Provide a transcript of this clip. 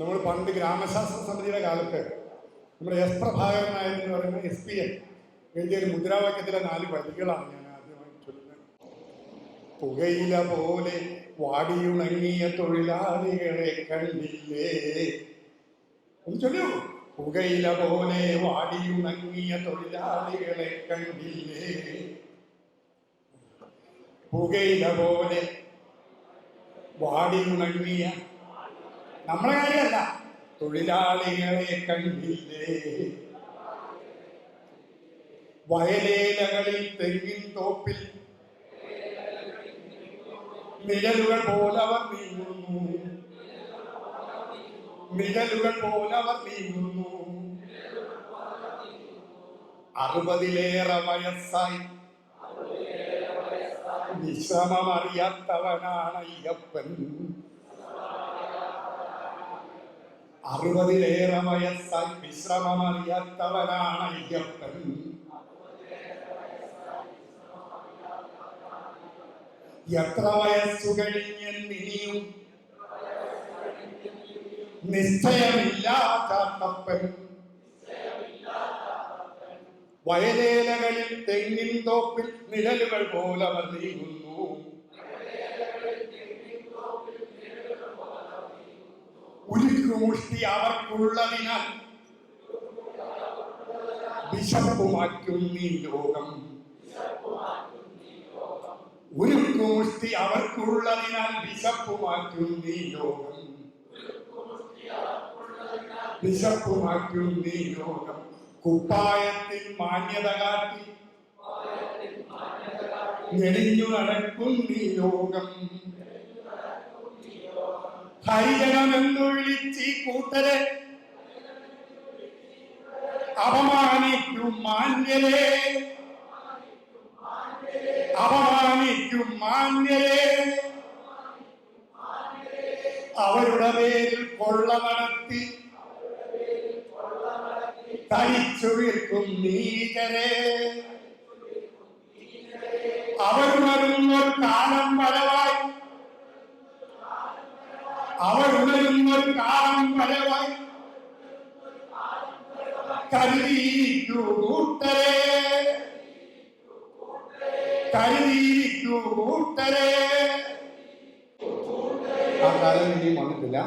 നമ്മൾ പണ്ട് ഗ്രാമശാസ്ത്ര സമിതിയുടെ കാലത്ത് നമ്മുടെ എസ് പ്രഭാകരൻ എന്ന് പറയുന്ന എസ് പി എൻ എഴുതിയ ഒരു മുദ്രാവാക്യത്തിലെ നാല് വരികളാണ് ഞാൻ ആദ്യമായി ചൊല്ലുന്നത്. പുകയില പോലെ വാടിയുണങ്ങിയ തൊഴിലാളികളെ കണ്ടില്ലേ? ഒന്ന് ചൊല്ലൂ. പുകയില പോലെ വാടിയുണങ്ങിയ തൊഴിലാളികളെ കണ്ടില്ലേ? പുകയില പോലെ വാടിയുണങ്ങിയ നമ്മളെ കാര്യമല്ല. തൊഴിലാളികളെ കണ്ടില്ലേ? വയലേലകളിൽ തെങ്ങിൻ തോപ്പിൽ നിഴലുകൾ പോലവർ നീങ്ങുന്നു. മിഴലുകൾ പോലവർ നീങ്ങുന്നു. അറുപതിലേറെ വയസ്സായി. വിശ്രമമറിയാത്തവനാണ് അയ്യപ്പൻ. അറുപതിലേറെ വയസ്സായി വിശ്രമമറിയാത്തവനാണ് അയ്യപ്പൻ എത്ര വയസ്സു കഴിഞ്ഞെന്നിനിയും നിശ്ചയമില്ലാത്തപ്പൻ വയലേലകളിൽ തെങ്ങിൻ തോപ്പിൽ നിഴലുകൾ പോലവർ നീങ്ങുന്നു ക്രൂഷ്ടി അവർക്കുള്ളതിനാൽ വിശപ്പുമാക്കും നീ ലോകം. ഉരുക്കുമുഷ്ടി അവർക്കുള്ളതിനാൽ വിശപ്പുമാക്കും നീ ലോകം. വിശപ്പുമാക്കും നീ ലോകം. കുപ്പായത്തിൽ മാന്യത കാട്ടി ഞെളിഞ്ഞു നടക്കും നീ ലോകം. ഹരിജനമെന്നു വിളിച്ച് ഈ കൂട്ടരെ അപമാനിക്കും മാന്യരെ അപമാനിക്കും മാന്യരെ അവരുടെ പേരിൽ കൊള്ള നടത്തി തരിച്ചു നീചരെ. അവർ വരുന്നൊരു കാലം വരവായി അവരുണരുന്നൊരു കാലം വരവായി കരുതിയിരിക്കൂ കൂട്ടരെ കരുതിയിരിക്കൂ കൂട്ടരെ ആ കാലം ഇനിയും വന്നിട്ടില്ല.